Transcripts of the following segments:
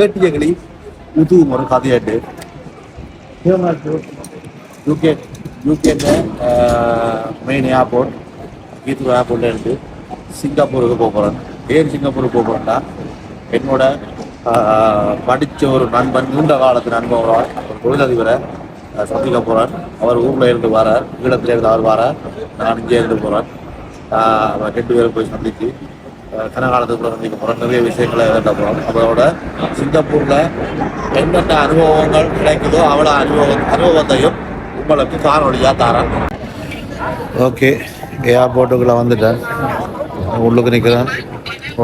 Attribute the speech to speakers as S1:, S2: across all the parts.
S1: கேட்டியங்களி உதுவும் ஒரு கதையாட்டு. யூகே யூகேன்னு மெயின் ஏர்போர்ட் கீத்ரோ ஏர்போர்ட்ல இருந்து சிங்கப்பூருக்கு போக போகிறேன் ஏன் சிங்கப்பூருக்கு போகிறேன்னா என்னோட படித்த ஒரு நண்பன் நீண்ட காலத்து நண்பன் ஒரு தொழிலதிபரை சந்திக்க போகிறேன் அவர் ஊரில் இருந்து வரார் ஈழத்துல இருந்து அவர் வரார். நான் இங்கே இருந்து போகிறேன் ரெண்டு பேரும் போய் சந்திச்சு ஆஹ், சந்திக்க போகிறோம் நிறைய விஷயங்களை இழந்த போகிறோம் அதோட சிங்கப்பூரில் என்னென்ன அனுபவங்கள் கிடைக்குதோ அவ்வளோ அனுபவம் அனுபவத்தையும் உங்களுக்கு காணொலியாக தரேன். ஓகே. ஏர்போர்ட்டுக்குள்ளே வந்துட்டேன். உள்ளுக்கு நிற்கிறேன்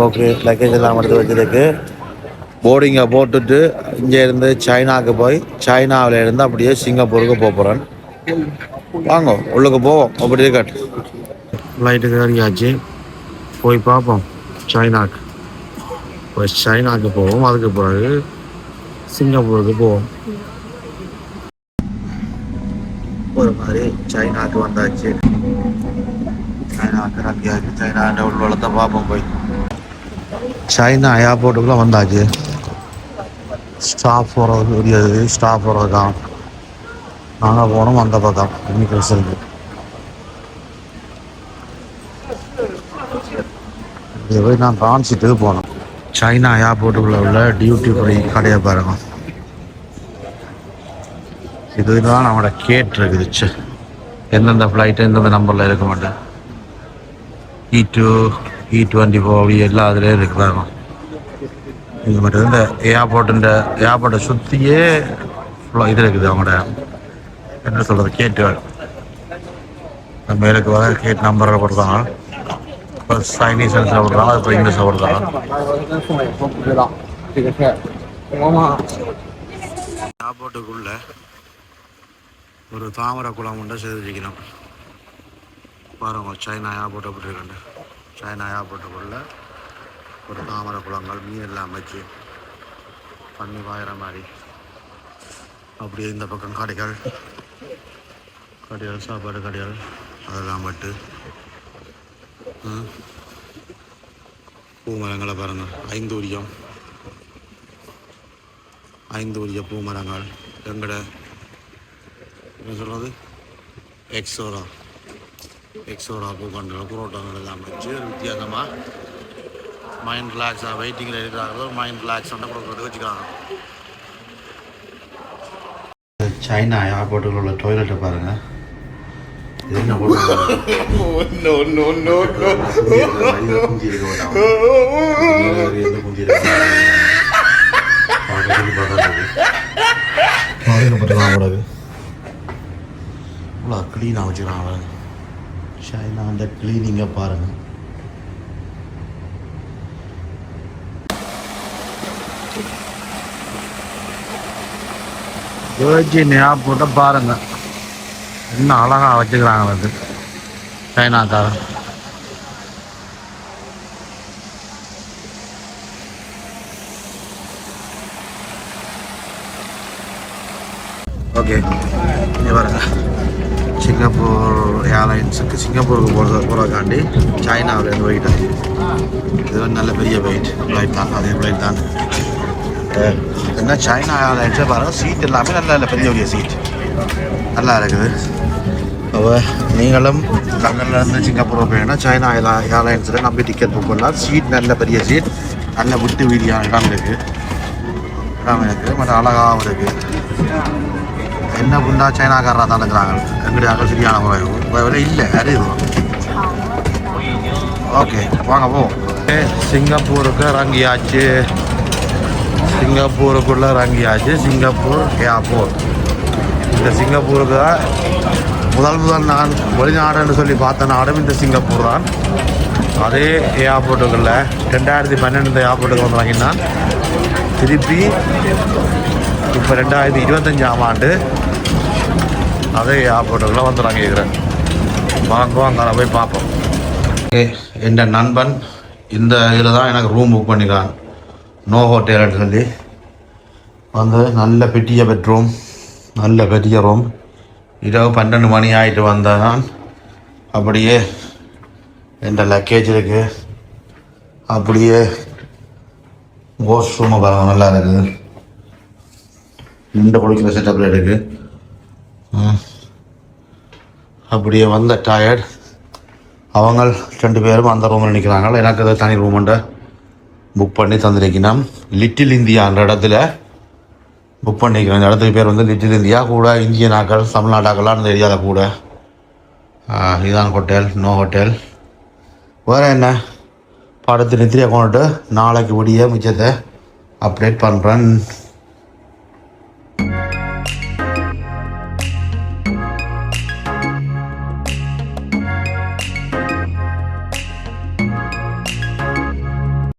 S1: ஓகே லக்கேஜ் எல்லாம் எடுத்து வச்சிருக்கு போர்டிங்கை போட்டுட்டு இங்கே இருந்து சைனாவுக்கு போய் சைனாவில் இருந்து அப்படியே சிங்கப்பூருக்கு போக போகிறேன் வாங்க உள்ளுக்கு போவோம். அப்படி இருக்கட்டு ஃப்ளைட்டுக்கு இறங்கியாச்சு போய் பார்ப்போம். சைனாக்கு. போய் சைனாக்கு போவோம் அதுக்கு பிறகு சிங்கப்பூருக்கு போவோம். ஒரு மாதிரி சைனாக்கு வந்தாச்சு. சைனாக்கு ரத்தியாச்சு சைனா உள்ள பார்ப்போம் போய். சைனா ஏர்போர்ட்டுக்குள்ளே வந்தாச்சு. ஸ்டாஃப் போகிறது தெரியாது. ஸ்டாஃப் போகிறதுக்கான் நாங்கள் போனோம் அந்த பக்கம். இமிக்ரேஷனுக்கு இங்கே போய் நான் டிரான்சிட்டுக்கு போனோம் சைனா ஏர்போர்ட்டுக்குள்ளே உள்ள டியூட்டி ஃப்ரீ கடையை பாருங்க. இதுதான் நம்மளோட கேட் இருக்குது ச்சே. எந்தெந்த ஃப்ளைட்டு எந்தெந்த நம்பரில் இருக்க மாட்டேன். E two E twenty four அப்படி எல்லா அதுலேயும் இருக்குது பாருங்க. இது மட்டும் இந்த ஏர்போர்ட்டுன்ற ஏர்போர்ட்டை சுற்றியே ஃபுல்லாக இது இருக்குது அவங்களோட என்ன சொல்கிறது கேட்டுகள் நம்ம மேலுக்கு வர கேட் நம்பரை கொடுத்தாங்க இப்போ சைனீஸ் சாப்பிட்றாங்க இப்போ
S2: இங்கிலீஷ் சாப்பிட்றாங்க
S1: சாப்பாட்டுக்குள்ள ஒரு தாமரை குளம் உண்டை செய்து வச்சுக்கிறோம் பாருங்க சைனா ஏர்போர்ட் அப்படி சைனா ஏர்போர்ட்டுக்குள்ள ஒரு தாமரை குளங்கள் மீன் எல்லாம் வச்சு பண்ணி பாயிற மாதிரி. அப்படியே இந்த பக்கம் கடைகள். கடைகள் சாப்பாடு கடைகள் அதெல்லாம் பட்டு பூமரங்களை பாருங்கள் ஐந்தூரியம். ஐந்தூரிய பூமரங்கள். எங்கட? என்ன சொல்கிறது எக்ஸோரா. எக்ஸோரா பூக்கண்டுகள் புரோட்டங்கள் எல்லாம் வச்சு ஒரு வித்தியாசமாக மைண்ட் ரிலாக்ஸாக வெயிட்டிங்கில் எடுக்கிறாங்க மைண்ட் ரிலாக்ஸ் பண்ண கொடுக்குறது வச்சுக்கிறாங்க சைனா ஏர்போர்ட்டில் உள்ள டாய்லெட்டை பாருங்கள் என்ன
S2: no no no no.
S1: குந்தி இருக்க மாட்டாங்க எந்த குந்தி இருக்க மாட்டாங்க இவ்வளோ க்ளீனாக வச்சுக்கிறாங்க சைனா அந்த க்ளீனிங்கை பாருங்க வேர்ஜின் ஏர்போர்ட்டை பாருங்க இன்னும் அழகா வச்சுக்கிறாங்க அது. சைனாக்காரன் ஓகே இங்கே பாருங்க. சிங்கப்பூர் ஏர்லைன்ஸுக்கு சிங்கப்பூருக்கு போகிறது போகிறக்காண்டி சைனாவிலேருந்து போயிட்டு. ஆகி இது வந்து நல்ல பெரிய வெயிட் ஃப்ளைட் தான் அதே ஃப்ளைட் தான். என்ன சைனா ஏர்லைன்ஸே பாருங்கள் சீட் எல்லாமே நல்ல நல்ல பெரிய பெரிய சீட் நல்லா இருக்குது. அப்போ நீங்களும் லண்டன்லேருந்து சிங்கப்பூர் போயிங்கன்னா சைனா ஏர்லைன்ஸில் நம்பி டிக்கெட் புக் பண்ணலாம் சீட் நல்ல பெரிய சீட் நல்ல விட்டு வீதியான இடம் இருக்குது இடம் இருக்குது மற்ற அழகாகவும் இருக்குது என்ன புண்டா சைனாக்காரராக தான் இருக்கிறாங்க எங்களுடைய அங்கே சரியான முறை இல்லை அறிவு ஓகே வாங்க போ சிங்கப்பூருக்கு இறங்கியாச்சு சிங்கப்பூருக்குள்ளே இறங்கியாச்சு சிங்கப்பூர் ஏர்போர்ட் இந்த சிங்கப்பூருக்கு தான் முதல் முதல் நான் வெளிநாடுன்னு சொல்லி பார்த்த நாடும் இந்த சிங்கப்பூர் தான். அதே ஏர்போர்ட்டுக்குள்ள ரெண்டாயிரத்தி பன்னெண்டு ஏர்போர்ட்டுக்கு வந்தாங்கன்னா திருப்பி இப்போ ரெண்டாயிரத்தி இருபத்தஞ்சாம் ஆண்டு அதே ஏர்போர்ட்டுக்குள்ள வந்துடுறாங்க வாங்கிக்கிறேன் வாங்க அங்கே போய் பார்ப்போம். என் நண்பன் இந்த இதில் தான் எனக்கு ரூம் புக் பண்ணிக்கிறான். நோ ஹோட்டல்னு சொல்லி. வந்து நல்ல பெட்டிய பெட்ரூம் நல்ல பெரிய ரூம் இரவு பன்னெண்டு மணி ஆகிட்டு வந்தேன். நான் அப்படியே என் லக்கேஜ் இருக்குது அப்படியே வாஷ் ரூமை பாருங்க நல்லா இருக்குது. நின்று குளிக்கிற செட்டப்பில் இருக்குது ம். அப்படியே வந்த டயர்ட் அவங்க ரெண்டு பேரும் அந்த ரூமில் நிற்கிறாங்க எனக்கு தனி ரூமுண்ட புக் பண்ணி தந்திருக்கணும் லிட்டில் இந்தியான்ற இடத்துல புக் பண்ணிக்கிறோம் இந்த இடத்துக்கு பேர் வந்து லிட்டில் இந்தியா கூட இந்திய நாக்கள் தமிழ்நாடாக்கள்லாம் அந்த ஏரியாவில் கூட. ஆ, இதுதான் ஹோட்டல் நோ ஹோட்டல் வேறு என்ன? படத்து நித்திரியை கொண்டுட்டு நாளைக்கு விடிய மிச்சத்தை அப்டேட் பண்ணுறேன்